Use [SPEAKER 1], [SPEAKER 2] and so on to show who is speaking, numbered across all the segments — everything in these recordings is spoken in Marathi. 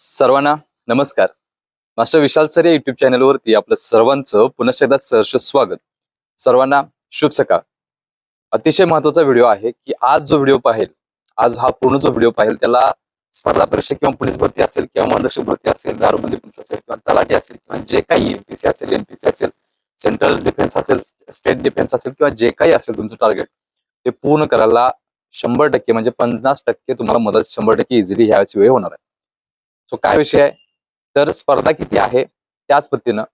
[SPEAKER 1] सर्वांना नमस्कार. मास्टर विशाल सर या युट्यूब चॅनलवरती आपलं सर्वांचं पुनश्च एकदा सहर्ष स्वागत. सर्वांना शुभ सकाळ. अतिशय महत्त्वाचा व्हिडिओ आहे की आज जो व्हिडिओ पाहेल आज हा पूर्ण जो व्हिडिओ पाहेल त्याला स्पर्धा परीक्षा किंवा पोलीस भरती असेल किंवा मनरक्षक भरती असेल दारूबंदी पोलीस असेल किंवा तलाठी असेल किंवा जे काही एमपीसी असेल एमपीसी असेल सेंट्रल डिफेन्स असेल स्टेट डिफेन्स असेल किंवा जे काही असेल तुमचं टार्गेट ते पूर्ण करायला शंभर टक्के म्हणजे पन्नास टक्के तुम्हाला मदत शंभर टक्के इझिली ह्याच वेळी होणार आहे. सो काय विषय आहे? तर स्पर्धा किती आहे? त्याच पद्धतीनं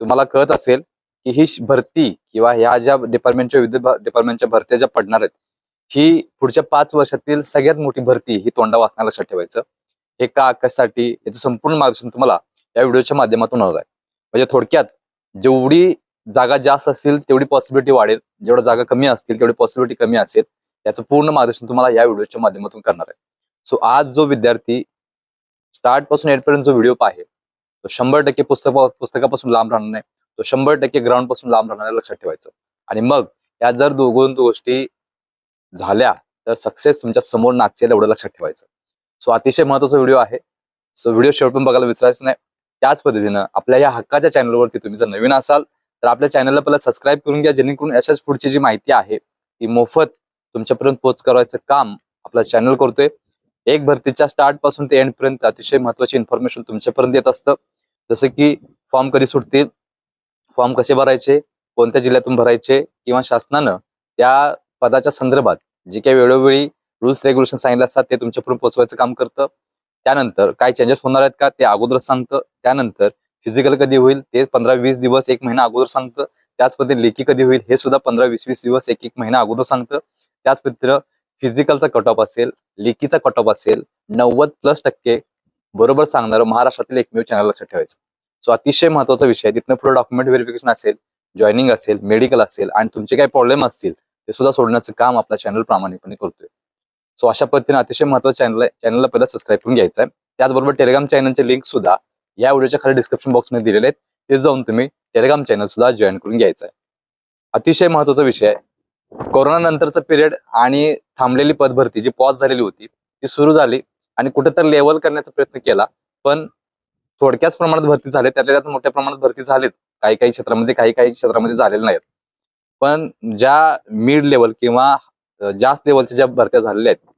[SPEAKER 1] तुम्हाला कळत असेल की ही भरती किंवा ह्या ज्या डिपार्टमेंटच्या विविध डिपार्टमेंटच्या भरत्या ज्या पडणार आहेत ही पुढच्या पाच वर्षातील सगळ्यात मोठी भरती ही तोंडा वाचण्याला लक्षात ठेवायचं. हे का कशासाठी? याचं संपूर्ण मार्गदर्शन तुम्हाला या व्हिडिओच्या माध्यमातून होणार आहे. म्हणजे थोडक्यात जेवढी जागा जास्त असतील तेवढी पॉसिबिलिटी वाढेल. जेवढ्या जागा कमी असतील तेवढी पॉसिबिलिटी कमी असेल. याचं पूर्ण मार्गदर्शन तुम्हाला या व्हिडिओच्या माध्यमातून करणार आहे. सो आज जो विद्यार्थी स्टार्टपासून एंड पर्यंत जो व्हिडिओ पाहे तो शंभर टक्के पुस्तक पुस्तकापासून लांब राहणार नाही. तो शंभर टक्के ग्राउंडपासून लांब राहणार लक्षात ठेवायचं. आणि मग या जर दोघं गोष्टी झाल्या तर सक्सेस तुमच्यासमोर नाचेल एवढं लक्षात ठेवायचं. सो अतिशय महत्त्वाचा व्हिडिओ आहे. सो व्हिडिओ शेवटून बघायला विसरायचं नाही. त्याच पद्धतीनं आपल्या या हक्काच्या चॅनलवरती तुम्ही जर नवीन असाल तर आपल्या चॅनलला पहिला सबस्क्राईब करून घ्या जेणेकरून अशाच पुढची जी माहिती आहे ती मोफत तुमच्यापर्यंत पोच करायचं काम आपला चॅनल करतोय. एक भरतीच्या स्टार्टपासून ते एंड पर्यंत अतिशय महत्वाची इन्फॉर्मेशन तुमच्यापर्यंत येत असतं. जसं की फॉर्म कधी सुटतील फॉर्म कसे भरायचे कोणत्या जिल्ह्यातून भरायचे किंवा शासनानं त्या पदाच्या संदर्भात जे काही वेळोवेळी रुल्स रेग्युलेशन सांगितले असतात ते तुमच्यापर्यंत पोहोचवायचं काम करतं. त्यानंतर काय चेंजेस होणार आहेत का ते अगोदर सांगतं. त्यानंतर फिजिकल कधी होईल ते पंधरा वीस दिवस एक महिना अगोदर सांगतं. त्याच पद्धतीने लेखी कधी होईल हे सुद्धा पंधरा वीस वीस दिवस एक एक महिना अगोदर सांगतं. त्याच पद्धतीनं फिजिकलचा कट ऑफ असेल लेखीचा कट ऑफ असेल नव्वद प्लस टक्के बरोबर सांगणारं महाराष्ट्रातील एकमेव चॅनल लक्षात ठेवायचं. सो अतिशय महत्त्वाचा विषय तिथनं पुढे डॉक्युमेंट व्हेरिफिकेशन असेल जॉईनिंग असेल मेडिकल असेल आणि तुमचे काही प्रॉब्लेम असतील ते सुद्धा सोडण्याचं काम आपला चॅनल प्रामाणिकपणे करतोय. सो अशा पद्धतीने अतिशय महत्वाचं चॅनल आहे. चॅनलला पहिला सबस्क्राईब करून घ्यायचं आहे. त्याचबरोबर टेलिग्राम चॅनलचे लिंक सुद्धा या व्हिडिओच्या खाली डिस्क्रिप्शन बॉक्समध्ये दिलेले आहेत. ते जाऊन तुम्ही टेलिग्राम चॅनल सुद्धा जॉईन करून घ्यायचं आहे. अतिशय महत्त्वाचा विषय आहे. कोरोना नंतरचा पिरियड आणि थांबलेली पदभरती जी पॉज झालेली होती ती सुरू झाली आणि कुठेतरी लेवल करण्याचा प्रयत्न केला. पण थोडक्याच प्रमाणात भरती झाले त्यातल्या त्यात मोठ्या प्रमाणात भरती झालीत. काही काही क्षेत्रामध्ये काही काही क्षेत्रामध्ये झालेले नाहीत. पण ज्या मिड लेवल किंवा जास्त लेवलच्या ज्या भरत्या झालेल्या आहेत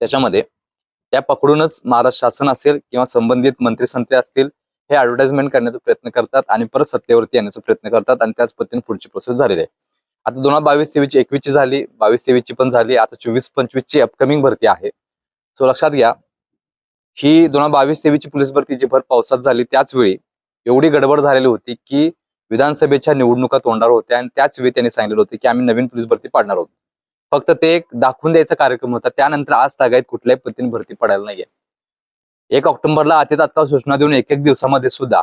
[SPEAKER 1] त्याच्यामध्ये त्या पकडूनच महाराष्ट्र शासन असेल किंवा संबंधित मंत्री संत्री असतील हे ऍडव्हर्टाइजमेंट करण्याचा प्रयत्न करतात आणि परत सत्तेवरती येण्याचा प्रयत्न करतात आणि त्याच पद्धतीने पुढची प्रोसेस झालेली आहे. आता दोन हजार बावीस तेवीसची एकवीसची झाली बावीस तेवीसची पण झाली आता चोवीस पंचवीसची अपकमिंग भरती आहे. सो लक्षात घ्या ही दोन हजार बावीस तेवीसची पोलीस भरती जी भर पावसात झाली त्याच वेळी एवढी गडबड झालेली होती की विधानसभेच्या निवडणुका तोंडावर होत्या आणि त्याच वेळी त्यांनी सांगितलं होतं की आम्ही नवीन पोलीस भरती पाडणार आहोत. फक्त ते एक दाखवून द्यायचा कार्यक्रम होता त्यानंतर आज तागायत कुठल्याही पद्धतीने भरती पडायला नाहीये. एक ऑक्टोबरला अति तात्काळ सूचना देऊन एक एक दिवसामध्ये सुद्धा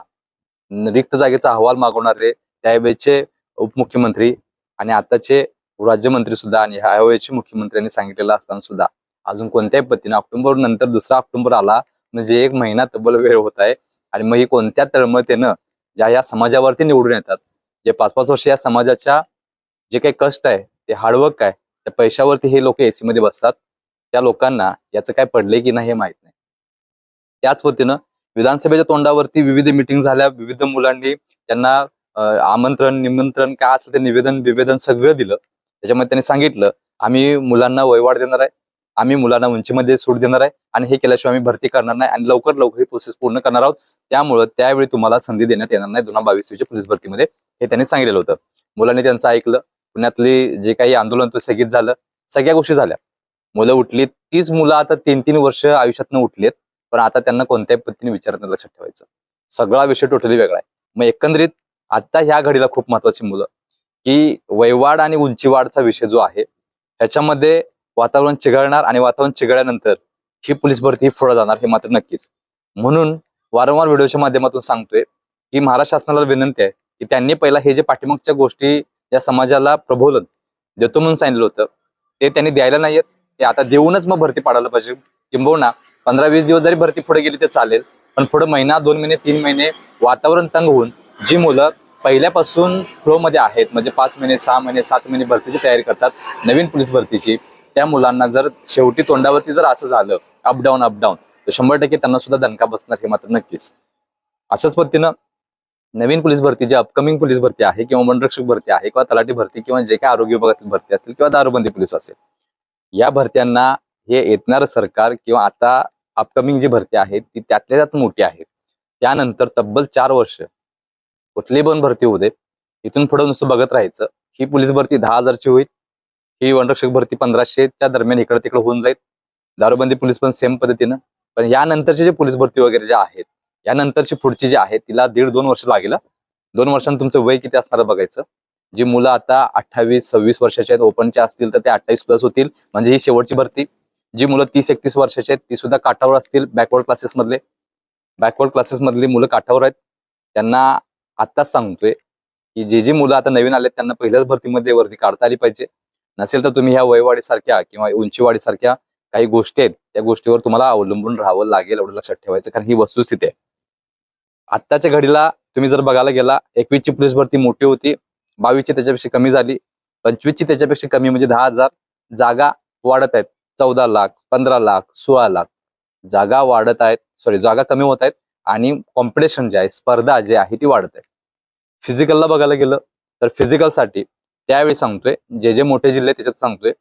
[SPEAKER 1] रिक्त जागेचा अहवाल मागवणारे त्यावेळेचे उपमुख्यमंत्री आणि आताचे राज्यमंत्री सुद्धा आणि ह्यावेळेचे मुख्यमंत्र्यांनी सांगितलेलं असताना सुद्धा अजून कोणत्याही पद्धतीने ऑक्टोबर नंतर दुसरा ऑक्टोबर आला म्हणजे एक महिना तब्बल वेळ होत आहे. आणि मग ही कोणत्या तळमळतेनं ज्या या समाजावरती निवडून येतात जे पाच पाच वर्ष या समाजाच्या जे काही कष्ट आहे ते हार्डवर्क आहे त्या पैशावरती हे लोक एसी मध्ये बसतात त्या लोकांना याचं काय पडलंय की नाही हे माहीत नाही. त्याच पद्धतीनं विधानसभेच्या तोंडावरती विविध मिटिंग झाल्या विविध मुलांनी त्यांना आमंत्रण निमंत्रण काय असेल ते निवेदन विवेदन सगळं दिलं. त्याच्यामध्ये त्यांनी सांगितलं आम्ही मुलांना वयवाढ देणार आहे. आम्ही मुलांना उंचीमध्ये सूट देणार आहे आणि हे केल्याशिवाय आम्ही भरती करणार नाही आणि लवकर लवकर ही प्रोसेस पूर्ण करणार आहोत. त्यामुळं त्यावेळी तुम्हाला संधी देण्यात येणार नाही दोन हजार बावीसच्या पोलीस भरतीमध्ये. हे त्यांनी सांगितलेलं होतं. मुलांनी त्यांचं ऐकलं. पुण्यातली जे काही आंदोलन होतं स्थगित झालं. सगळ्या गोष्टी झाल्या. मुलं उठली. तीच मुलं आता तीन तीन वर्ष आयुष्यातनं उठलीत पण आता त्यांना कोणत्याही पद्धतीने विचारात लक्षात ठेवायचं. सगळा विषय टोटली वेगळा आहे. मग एकंदरीत आता ह्या घडीला खूप महत्वाची मुलं. की वयवाढ आणि उंचीवाढचा विषय जो आहे त्याच्यामध्ये वातावरण चिघळणार आणि वातावरण चिघळल्यानंतर ही पोलीस भरती पुढे जाणार हे मात्र नक्कीच. म्हणून वारंवार व्हिडिओच्या माध्यमातून सांगतोय की महाराष्ट्र शासनाला विनंती आहे की त्यांनी पहिला हे जे पाठीमागच्या गोष्टी या समाजाला प्रबोधन देतो म्हणून सांगितलं होतं ते त्यांनी द्यायला नाहीयेत. ते आता देऊनच मग भरती पाडायला पाहिजे. किंबहुना पंधरा वीस दिवस जरी भरती पुढे गेली तर चालेल पण पुढे महिना दोन महिने तीन महिने वातावरण तंग होऊन जी मुलं पहिल्यापासून प्रोमध्ये मध्ये आहेत म्हणजे पाच महिने सहा महिने सात महिने भरतीची तयारी करतात नवीन पोलीस भरतीची त्या मुलांना जर शेवटी तोंडावरती जर असं झालं अपडाऊन अपडाऊन तर शंभर टक्के त्यांना सुद्धा दणका बसणार हे मात्र नक्कीच. अशाच पद्धतीनं नवीन पोलीस भरती जी अपकमिंग पोलीस भरती आहे किंवा वनरक्षक भरती आहे किंवा तलाठी भरती किंवा जे काही आरोग्य विभागातील भरती असतील किंवा दारूबंदी पोलीस असेल या भरत्यांना हे येतणारं सरकार किंवा आता अपकमिंग जी भरती आहे ती त्यातल्या त्यात मोठी आहे. त्यानंतर तब्बल चार वर्ष कुठली पण भरती होऊ दे. इथून पुढे नुसतं बघत राहायचं. ही पोलीस भरती दहा हजारची होईल. ही वनरक्षक भरती पंधराशेच्या दरम्यान इकडे तिकडे होऊन जाईल. दारूबंदी पोलीस पण सेम पद्धतीनं. पण यानंतरची जे पोलीस भरती वगैरे ज्या आहेत यानंतरची पुढची जी आहे तिला दीड दोन वर्ष लागेल. दोन वर्षांत तुमचं वय किती असणार बघायचं. जी मुलं आता अठ्ठावीस सव्वीस वर्षाचे आहेत ओपनच्या असतील तर ते अठ्ठावीस प्लस होतील. म्हणजे ही शेवटची भरती. जी मुलं तीस एकतीस वर्षाची आहेत ती सुद्धा काठावर असतील बॅकवर्ड क्लासेस मधले. बॅकवर्ड क्लासेस मधली मुलं काठावर आहेत. त्यांना आत्ताच सांगतोय की जे जी मुलं आता नवीन आलेत त्यांना पहिल्याच भरतीमध्ये वरती काढता आली पाहिजे. नसेल तर तुम्ही ह्या वयवाढीसारख्या किंवा उंचीवाढीसारख्या काही गोष्टी आहेत त्या गोष्टीवर तुम्हाला अवलंबून राहावं लागेल एवढं लक्षात ठेवायचं कारण ही वस्तुस्थिती आहे. आत्ताच्या घडीला तुम्ही जर बघायला गेला एकवीसची पोलीस भरती मोठी होती बावीसची त्याच्यापेक्षा कमी झाली पंचवीसची त्याच्यापेक्षा कमी म्हणजे दहा हजार जागा वाढत आहेत. चौदा लाख पंधरा लाख सोळा लाख जागा वाढत आहेत सॉरी जागा कमी होत आहेत आणि कॉम्पिटिशन जे आहे स्पर्धा जी आहे ती वाढत आहे. फिजिकलला बघायला गेलं तर फिजिकलसाठी त्यावेळी सांगतोय जे जे मोठे जिल्हे त्याच्यात सांगतोय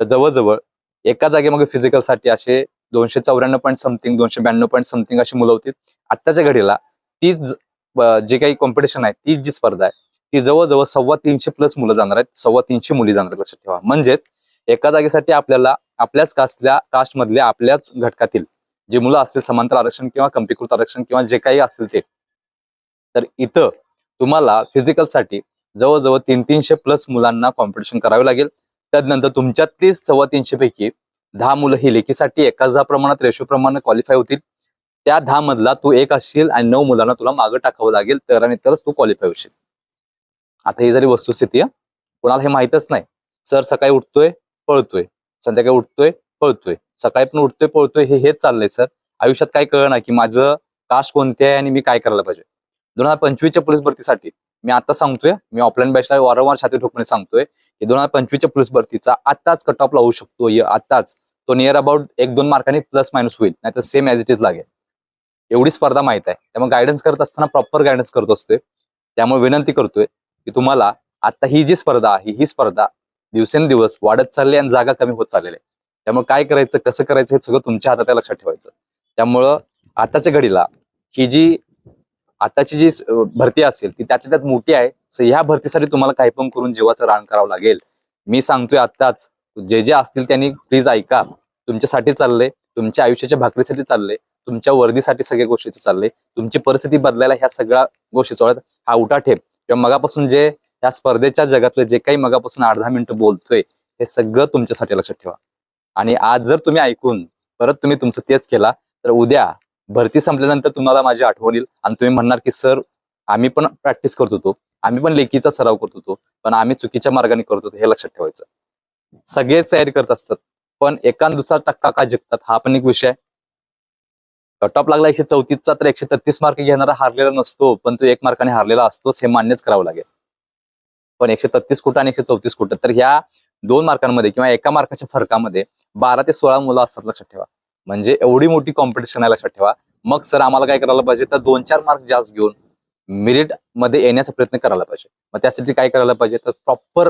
[SPEAKER 1] तर जवळजवळ एका जागेमागे फिजिकलसाठी असे दोनशे चौऱ्याण्णव पॉईंट समथिंग दोनशे ब्याण्णव पॉईंट समथिंग अशी मुलं होती. आत्ताच्या घडीला तीच जी काही कॉम्पिटिशन आहे तीच जी स्पर्धा आहे ती जवळजवळ सव्वा तीनशे प्लस मुलं जाणार आहेत सव्वा तीनशे मुली जाणार आहेत लक्षात ठेवा. म्हणजेच एका जागेसाठी आपल्याला आपल्याच कास्टल्या कास्टमधल्या आपल्याच घटकातील जे मुलं असतील समांतर आरक्षण किंवा कंपीकृत आरक्षण किंवा जे काही असतील ते तर इथं तुम्हाला फिजिकलसाठी जवळजवळ तीन तीनशे प्लस मुलांना कॉम्पिटिशन करावे लागेल. त्यानंतर तुमच्यातलीच सव्वा तीनशे पैकी दहा मुलं ही लेखीसाठी एकाच दहा प्रमाणात रेशो प्रमाणे क्वालिफाय होतील. त्या दहा मधला तू एक असशील आणि नऊ मुलांना तुला मागं टाकावं लागेल तर आणि तरच तू क्वालिफाय होशील. आता ही जरी वस्तुस्थिती आहे कोणाला हे माहितच नाही. सर सकाळी उठतोय पळतोय. संध्याकाळी उठतोय पळतोय. सकाळी पण उठतोय पळतोय हे हेच चाललंय सर. आयुष्यात काय कळणार की माझं कास्ट कोणते आहे आणि मी काय करायला पाहिजे. दोन हजार पंचवीसच्या पोलीस भरतीसाठी मी आता सांगतोय मी ऑफलाईन बॅचला वारंवार छाती ठोकणे सांगतोय की दोन हजार पंचवीसच्या पोलीस भरतीचा आताच कट ऑफ लावू शकतो आताच तो नियर अबाउट एक दोन मार्कांनी प्लस मायनस होईल नाहीतर सेम ॲज इट इज लागेल. एवढी स्पर्धा माहीत आहे. त्यामुळे गायडन्स करत असताना प्रॉपर गायडन्स करत असतोय. त्यामुळे विनंती करतोय की तुम्हाला आता ही जी स्पर्धा आहे ही स्पर्धा दिवसेंदिवस वाढत चालली आणि जागा कमी होत चाललेली आहे. त्यामुळे काय करायचं कसं करायचं हे सगळं तुमच्या हातात लक्षात ठेवायचं. त्यामुळं आताच्या घडीला ही जी आताची जी भरती असेल ती त्यातल्या त्यात मोठी आहे. सो ह्या भरतीसाठी तुम्हाला काही पण करून जीवाचं रान करावं लागेल. मी सांगतोय आत्ताच जे जे असतील त्यांनी प्लीज ऐका. तुमच्यासाठी चाललंय तुमच्या आयुष्याच्या भाकरीसाठी चाललंय तुमच्या वर्दीसाठी सगळ्या गोष्टीचं चाललंय तुमची परिस्थिती बदलायला ह्या सगळ्या गोष्टी सोडत हा उठाठेप किंवा मगापासून जे ह्या स्पर्धेच्या जगातलं जे काही मगापासून अर्धा मिनिटं बोलतोय हे सगळं तुमच्यासाठी लक्षात ठेवा. आणि आज जर तुम्ही ऐकून परत तुम्ही तुमचं तेच केला तर उद्या भरती संपल्यानंतर तुम्हाला माझी आठवण येईल. आणि तुम्ही म्हणणार की सर आम्ही पण प्रॅक्टिस करत होतो. आम्ही पण लेखीचा सराव करत होतो. पण आम्ही चुकीच्या मार्गाने करत होतो. हे लक्षात ठेवायचं. सगळेच तयारी करत असतात. पण एका दुसरा टक्का का जिंकतात हा पण एक विषय कट ऑफ लागला एकशे चौतीसचा तर एकशे तेहतीस मार्क घेणारा हारलेला नसतो पण तो एक मार्काने हारलेला असतोच हे मान्यच करावं लागेल. पण एकशे तेहतीस कुठं आणि एकशे चौतीस कुठं? तर ह्या दोन मार्कांमध्ये किंवा एका मार्काच्या फरकामध्ये बारा ते सोळा मुलं असतात लक्षात ठेवा. म्हणजे एवढी मोठी कॉम्पिटिशन आहे लक्षात ठेवा. मग सर आम्हाला काय करायला पाहिजे? तर दोन चार मार्क जास्त घेऊन मेरिटमध्ये येण्याचा प्रयत्न करायला पाहिजे. मग त्यासाठी काय करायला पाहिजे? तर प्रॉपर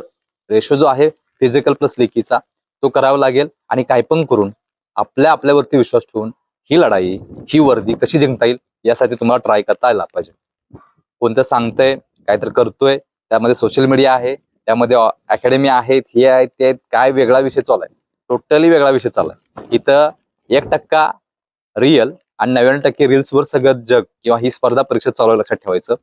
[SPEAKER 1] रेशो जो आहे फिजिकल प्लस लेखीचा तो करावा लागेल आणि काय पण करून आपल्या आपल्यावरती विश्वास ठेवून ही लढाई ही वर्दी कशी जिंकता येईल यासाठी तुम्हाला ट्राय करता आला पाहिजे. कोणतं सांगतंय काहीतरी करतोय त्यामध्ये सोशल मीडिया आहे त्यामध्ये अकॅडमी आहेत हे आहेत ते आहेत काय वेगळा विषय चालू आहे. टोटली वेगळा विषय चालू आहे. इथं एक टक्का रिअल आणि नव्याण्णव टक्के रील्सवर सगळं जग किंवा ही स्पर्धा परीक्षा चालू आहे लक्षात ठेवायचं.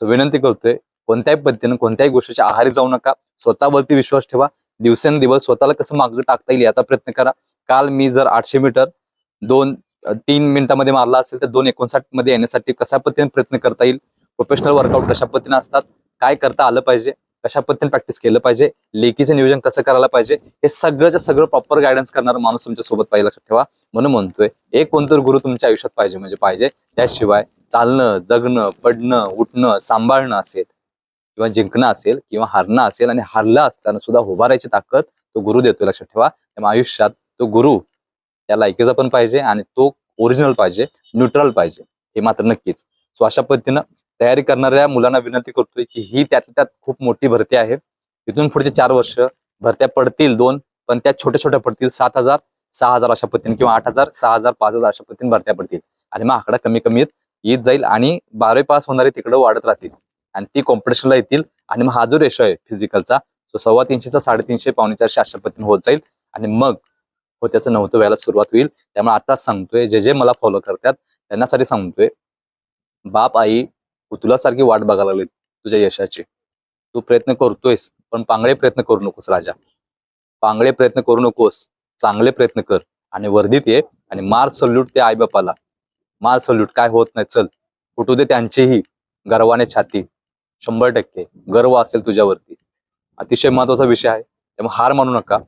[SPEAKER 1] सो विनंती करतोय कोणत्याही पद्धतीनं कोणत्याही गोष्टीच्या आहारी जाऊ नका. स्वतःवरती विश्वास ठेवा. दिवसेंदिवस स्वतःला कसं मागं टाकता येईल याचा प्रयत्न करा. काल मी जर आठशे मीटर दोन तीन मिनिटांमध्ये मारला असेल तर दोन एकोणसाठमध्ये येण्यासाठी कशा पद्धतीने प्रयत्न करता येईल? प्रोफेशनल वर्कआउट कशा पद्धतीने असतात? काय करता आलं पाहिजे? कशा पद्धतीने प्रॅक्टिस केलं पाहिजे लेखीचं नियोजन कसं करायला पाहिजे हे सगळंच्या सगळं प्रॉपर गायडन्स करणारा माणूस तुमच्यासोबत पाहिजे लक्षात ठेवा. म्हणून म्हणतोय एक कोणतर गुरु तुमच्या आयुष्यात पाहिजे म्हणजे पाहिजे. त्याशिवाय चालणं जगणं पडणं उठणं सांभाळणं असेल किंवा जिंकणं असेल किंवा हारणं असेल आणि हारलं असताना सुद्धा उभारायची ताकद तो गुरु देतोय लक्षात ठेवा. त्यामुळे आयुष्यात तो गुरु त्या लायकीचा पण पाहिजे आणि तो ओरिजिनल पाहिजे न्यूट्रल पाहिजे हे मात्र नक्कीच. सो अशा पद्धतीनं तयारी करणाऱ्या मुलांना विनंती करतोय की ही त्यात त्यात खूप मोठी भरती आहे. तिथून पुढचे चार वर्ष भरत्या पडतील दोन पण त्या छोट्या छोट्या पडतील सात हजार सहा हजार अशा पद्धतीने किंवा आठ हजार सहा हजार पाच हजार अशा पद्धतीने भरत्या पडतील. आणि मग आकडा कमी कमी येत जाईल आणि बारावी पास होणारे तिकडे वाढत राहतील. आणि ती कॉम्पिटिशनला येतील आणि मग हा जो रेशो आहे फिजिकलचा तो सव्वा तीनशेचा साडेतीनशे पावणे चारशे अशा पद्धतीने होत जाईल. आणि मग हो त्याचं नव्हतं व्हायला सुरुवात होईल. त्यामुळे आता सांगतोय जे जे मला फॉलो करतात त्यांनासाठी सांगतोय बाप आई तुला सारखी वाट बघायला लागली तुझ्या यशाची. तू प्रयत्न करतोयस पण पांगळे प्रयत्न करू नकोस राजा. पांगळे प्रयत्न करू नकोस चांगले प्रयत्न कर आणि वर्दीत ये आणि मार सल्यूट ते आई बापाला मार सल्यूट काय होत नाही चल. फुटू दे त्यांचीही गर्वाने छाती. शंभर टक्के गर्व असेल तुझ्यावरती. अतिशय महत्त्वाचा विषय आहे त्यामुळे हार मानू नका.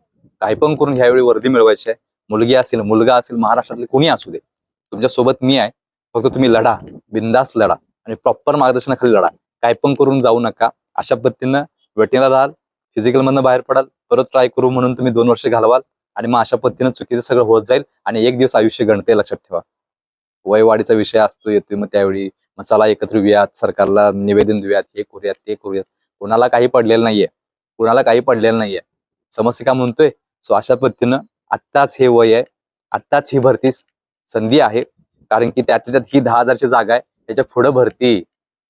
[SPEAKER 1] काही पण करून ह्यावेळी वर्दी मिळवायची आहे. मुलगी असेल मुलगा असेल महाराष्ट्रातले कोणी असू दे. तुमच्यासोबत मी आहे. फक्त तुम्ही लढा बिंदास लढा. आणि प्रॉपर मार्गदर्शनाखाली लढा. काय पण करून जाऊ नका. अशा पद्धतीनं वेटिंगला राहाल फिजिकल मधनं बाहेर पडाल परत ट्राय करू म्हणून तुम्ही दोन वर्ष घालवाल आणि मग अशा पद्धतीनं चुकीचं सगळं होत जाईल आणि एक दिवस आयुष्य गणते लक्षात ठेवा. वयवाढीचा विषय असतो येतोय मग त्यावेळी मग चला एकत्र येऊयात सरकारला निवेदन देऊयात हे करूयात ते करूयात. कोणाला काही पडलेलं नाहीये. कोणाला काही पडलेलं नाहीये. समस्या का म्हणतोय? सो अशा पद्धतीनं आत्ताच हे वय आहे. आत्ताच ही भरती संधी आहे. कारण की त्यातल्या त्यात ही दहा हजारची जागा आहे. त्याच्या पुढं भरती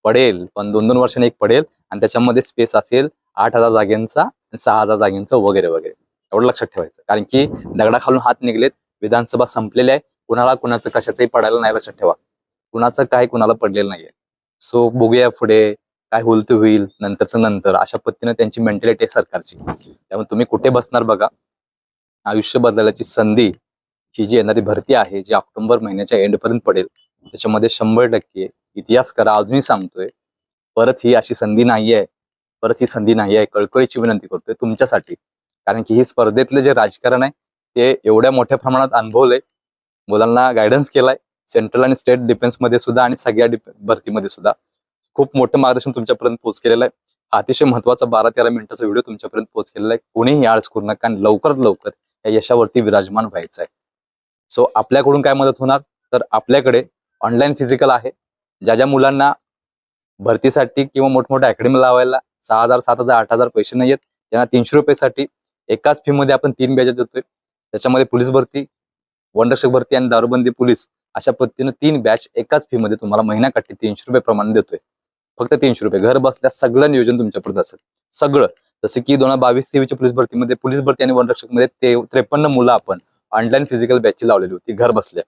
[SPEAKER 1] पडेल. पण दोन दोन वर्षांनी एक पडेल. आणि त्याच्यामध्ये स्पेस असेल आठ हजार जागेंचा सहा हजार जागेंचा वगैरे वगैरे. एवढं लक्षात ठेवायचं. कारण की दगडाखालून हात निघलेत. विधानसभा संपलेल्या आहे. कुणाला कुणाचं कशाचंही पडायला नाही लक्षात ठेवा. कुणाचं काय कुणाला पडलेलं नाहीये. सो बघूया पुढे काय होईल ते होईल. नंतरचं नंतर. अशा पद्धतीने त्यांची मेंटॅलिटी आहे सरकारची. त्यामुळे तुम्ही कुठे बसणार बघा. आयुष्य बदलायची संधी ही जी येणारी भरती आहे जी ऑक्टोबर महिन्याच्या एंडपर्यंत पडेल. त्याच्यामध्ये शंभर टक्के इतिहास करा अजूनही सांगतोय. परत ही अशी संधी नाही आहे परत ही संधी नाही आहे कळकळीची विनंती करतोय तुमच्यासाठी. कारण की ही स्पर्धेतले जे राजकारण आहे ते एवढ्या मोठ्या प्रमाणात अनुभवलंय. मुलांना गायडन्स केलाय. सेंट्रल आणि स्टेट डिफेन्समध्ये सुद्धा आणि सगळ्या भरतीमध्ये सुद्धा. खूप मोठं मार्गदर्शन तुमच्यापर्यंत पोहोच केलेलं आहे. अतिशय महत्त्वाचा बारा तेरा मिनिटाचा व्हिडिओ तुमच्यापर्यंत पोहोच केलेला आहे. कोणीही आळस करू नका आणि लवकरात लवकर या यशावरती विराजमान व्हायचं आहे सो आपल्याकडून काय मदत होणार? तर आपल्याकडे ऑनलाईन फिजिकल आहे. ज्या ज्या मुलांना भरतीसाठी किंवा मोठमोठ्या अकॅडमी लावायला सहा हजार सात हजार आठ हजार पैसे नाही आहेत त्यांना तीनशे रुपयेसाठी एकाच फी मध्ये आपण तीन बॅचेस देतोय. त्याच्यामध्ये पोलीस भरती वनरक्षक भरती आणि दारूबंदी पोलीस अशा पद्धतीनं तीन बॅच एकाच फी मध्ये तुम्हाला महिन्याकाठी तीनशे रुपये प्रमाणे देतोय. फक्त तीनशे रुपये. घर बसल्या सगळं नियोजन तुमच्यापर्यंत असेल. सगळं. जसं की दोन हजार बावीस तेवीसच्या पोलीस भरतीमध्ये पोलीस भरती आणि वनरक्षकमध्ये ते त्रेपन्न मुलं आपण ऑनलाईन फिजिकल बॅचची लावलेली होती. घर बसल्या.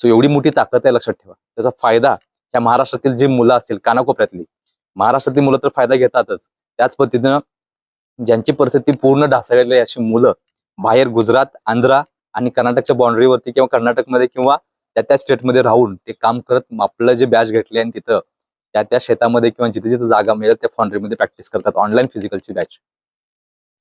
[SPEAKER 1] सो एवढी मोठी ताकद आहे लक्षात ठेवा. त्याचा फायदा या महाराष्ट्रातील जी मुलं असतील कानाकोपऱ्यातली महाराष्ट्रातील मुलं तर फायदा घेतातच. त्याच पद्धतीनं ज्यांची परिस्थिती पूर्ण ढासळलेली आहे अशी मुलं बाहेर गुजरात आंध्रा आणि कर्नाटकच्या बाउंड्रीवरती किंवा कर्नाटकमध्ये किंवा त्या त्या स्टेटमध्ये राहून ते काम करत आपलं जे बॅच घेतले आणि तिथं त्या त्या शेतामध्ये किंवा जिथे जिथे जागा मिळेल त्या फाउंड्रीमध्ये प्रॅक्टिस करतात ऑनलाईन फिजिकलची बॅच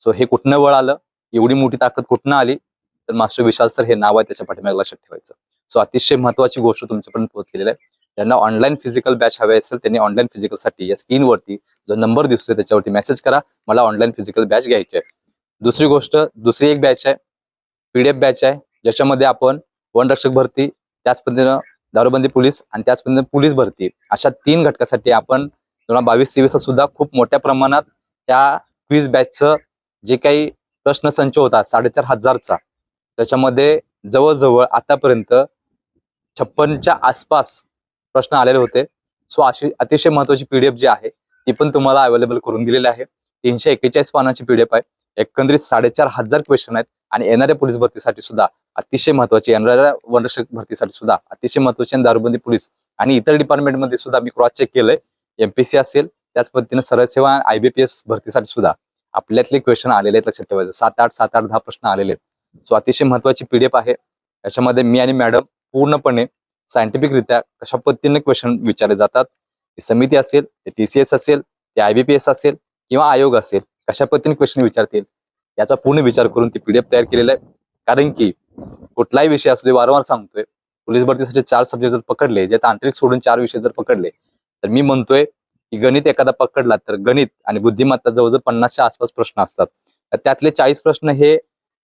[SPEAKER 1] सो हे कुठनं वळ आलं एवढी मोठी ताकद कुठनं आली? तर मास्टर विशाल सर हे नाव आहे त्याच्या पाठीमागे लक्षात ठेवायचं. सो अतिशय महत्वाची गोष्ट तुमच्यापर्यंत पोहोचलेली आहे. ज्यांना ऑनलाईन फिजिकल बॅच हवे असेल त्यांनी ऑनलाईन फिजिकलसाठी या स्क्रीनवरती जो नंबर दिसतोय त्याच्यावरती मेसेज करा. मला ऑनलाईन फिजिकल बॅच घ्यायची आहे. दुसरी गोष्ट दुसरी एक बॅच आहे. पीडीएफ बॅच आहे. ज्याच्यामध्ये आपण वनरक्षक भरती त्याच पद्धतीनं दारूबंदी पोलीस आणि त्याच पद्धतीनं पोलीस भरती. अशा तीन घटकासाठी आपण दोन हजार बावीस तेवीस सुद्धा खूप मोठ्या प्रमाणात त्या क्वीज बॅचचं जे काही प्रश्नसंच होता साडेचार हजारचा त्याच्यामध्ये जवळजवळ आतापर्यंत छप्पनच्या आसपास प्रश्न आलेले होते. सो अशी अतिशय महत्वाची पीडीएफ जी आहे ती पण तुम्हाला अवेलेबल करून दिलेली आहे. तीनशे एक्केचाळीस पानाची पीडीएफ आहे. एकंदरीत साडेचार हजार क्वेश्चन आहेत आणि येणाऱ्या पोलीस भरतीसाठी सुद्धा अतिशय महत्वाची येणाऱ्या वनरक्षक भरतीसाठी सुद्धा अतिशय महत्वाची आणि दारूबंदी पोलीस आणि इतर डिपार्टमेंटमध्ये सुद्धा मी क्रॉस चेक केलंय. एमपीसी असेल त्याच पद्धतीने सरळ सेवा आयबीपीएस भरतीसाठी सुद्धा आपल्यातले क्वेश्चन आलेले आहेत लक्षात ठेवायचं. सात आठ सात आठ दहा प्रश्न आलेले आहेत. सो अतिशय महत्वाची पीडीएफ आहे. याच्यामध्ये मी आणि मॅडम पूर्णपणे सायंटिफिकरित्या कशा पद्धतीने क्वेश्चन विचारले जातात? ती समिती असेल ते एस असेल ते आय बी पी एस असेल किंवा आयोग असेल कशा पद्धतीने क्वेश्चन विचारतील? याचा पूर्ण विचार करून ती पीडीएफ तयार केलेला आहे. कारण की कुठलाही विषय असू दे वारंवार सांगतोय. पोलीस भरतीसाठी चार सब्जेक्ट जर पकडले जे तांत्रिक सोडून चार विषय जर पकडले तर मी म्हणतोय की गणित एखादा पकडला तर गणित आणि बुद्धिमत्ता जवळजवळ पन्नासच्या आसपास प्रश्न असतात. तर त्यातले चाळीस प्रश्न हे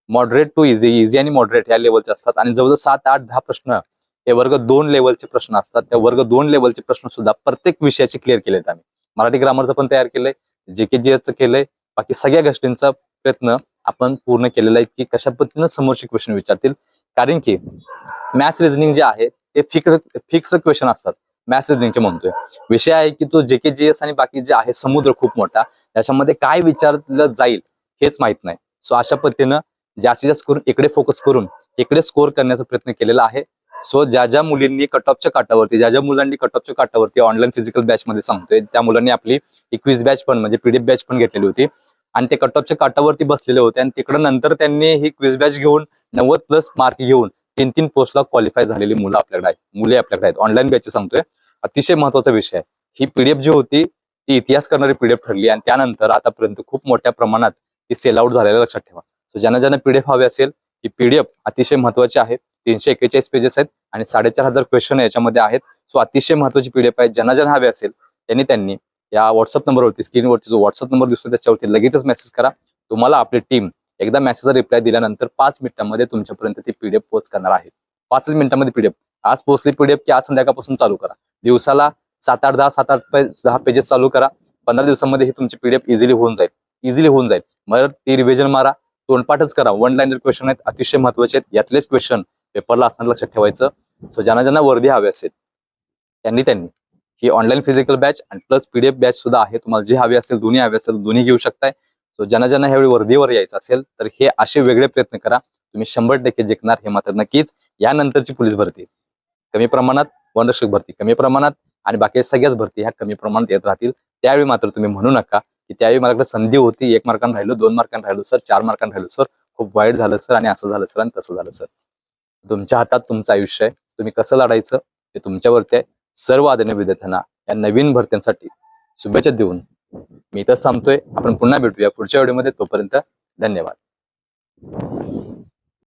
[SPEAKER 1] मॉडरेट टू इझी इझी आणि मॉडरेट या लेवलचे असतात. आणि जवळजवळ सात आठ दहा प्रश्न हे वर्ग दोन लेवलचे प्रश्न असतात. त्या वर्ग दोन लेवलचे प्रश्न सुद्धा प्रत्येक विषयाचे क्लिअर केलेत आम्ही. मराठी ग्रामरचं पण तयार केलंय. जे के जी केलंय. बाकी सगळ्या गोष्टींचा प्रयत्न आपण पूर्ण केलेला आहे की कशा पद्धतीनं समोरचे क्वेश्चन विचारतील. कारण की मॅथ्स रिझनिंग जे आहे ते फिक्स फिक्स क्वेश्चन असतात. मॅथ्स रिझनिंगचे म्हणतोय. विषय आहे की तो जे के जी एस आणि बाकी जे आहे समुद्र खूप मोठा. त्याच्यामध्ये काय विचारलं जाईल हेच माहीत नाही. सो अशा पद्धतीनं जास्तीत जास्त करून इकडे फोकस करून इकडे स्कोर करण्याचा प्रयत्न केलेला आहे. सो ज्या ज्या मुलींनी कट ऑफच्या काटावरती ज्या ज्या मुलांनी कट ऑफच्या काटावरती ऑनलाईन फिजिकल बॅच मध्ये सांगतोय त्या मुलांनी आपली क्विज बॅच पण म्हणजे पीडीएफ बॅच पण घेतलेली होती. आणि ते कट ऑफच्या काटावरती बसलेले होते आणि तिकडं नंतर त्यांनी ही क्विज बॅच घेऊन नव्वद प्लस मार्क घेऊन तीन तीन पोस्टला क्वालिफाय झालेली मुलं आपल्याकडे आहेत. मुले आपल्याकडे आहेत. ऑनलाईन बॅच सांगतोय. अतिशय महत्त्वाचा विषय आहे. ही पीडीएफ जी होती ती इतिहास करणारी पीडीएफ ठरली आणि त्यानंतर आतापर्यंत खूप मोठ्या प्रमाणात ती सेल आउट झालेलं लक्षात ठेवा. सो ज्यांना ज्यांना पीडीएफ हवे असेल ही पीडीएफ अतिशय महत्वाची आहे तीनशे एक्केचाळीस पेजेस आहेत आणि साडेचार हजार क्वेश्चन याच्यामध्ये आहेत. सो अतिशय महत्वाची पीडीएफ आहे ज्यांना ज्यांना हवे असेल त्यांनी त्यांनी या व्हॉट्सअप नंबरवरती स्क्रीनवरती जो व्हॉट्सअप नंबर दिसतो त्याच्यावरती लगेचच मेसेज करा. तुम्हाला आपली टीम एकदा मेसेजचा रिप्लाय दिल्यानंतर पाच मिनिटांमध्ये तुमच्यापर्यंत ती पीडीएफ पोच करणार आहे. पाचच मिनिटांमध्ये पीडीएफ आज पोहोचली पीडीएफ की आज संध्याकाळपासून चालू करा. दिवसाला सात आठ दहा सात आठ पे- दहा पेजेस चालू करा. पंधरा दिवसामध्ये ही तुमची पीडीएफ इझिली होऊन जाईल. इझिली होऊन जाईल. मग ती रिव्हिजन मारा. तोंडपाठच करा. वन लाईनर क्वेश्चन आहेत अतिशय महत्त्वाचे आहेत. यातलेच क्वेश्चन पेपरला असणार लक्षात ठेवायचं. सो ज्यांना ज्यांना वर्दी हवे असेल त्यांनी त्यांनी. ही ऑनलाईन फिजिकल बॅच आणि प्लस पीडीएफ बॅच सुद्धा आहे. तुम्हाला जी हवी असेल दोन्ही हवी असेल दोन्ही घेऊ शकताय. सो ज्यांना ज्यांना ह्यावेळी वर्धीवर यायचं असेल तर हे असे वेगळे प्रयत्न करा. तुम्ही शंभर टक्के जिंकणार हे मात्र नक्कीच. यानंतरची पोलीस भरती. कमी प्रमाणात वनरक्षक भरती. कमी प्रमाणात आणि बाकी सगळ्याच भरती ह्या कमी प्रमाणात येत राहतील. त्यावेळी मात्र तुम्ही म्हणू नका. की त्यावेळी माझ्याकडे संधी होती. एक मार्काने राहिलो दोन मार्काने राहिलो सर चार मार्काने राहिलो. सर खूप वाईट झालं सर आणि असं झालं सर आणि तसं झालं सर. तुमच्या हातात तुमचं आयुष्य आहे. तुम्ही कसं लढायचं? ते तुमच्यावरती आहे. सर्व आदरणीय विद्यार्थ्यांना या नवीन भरत्यांसाठी शुभेच्छा देऊन मी इथं थांबतोय. आपण पुन्हा भेटूया. पुढच्या व्हिडिओमध्ये तोपर्यंत धन्यवाद.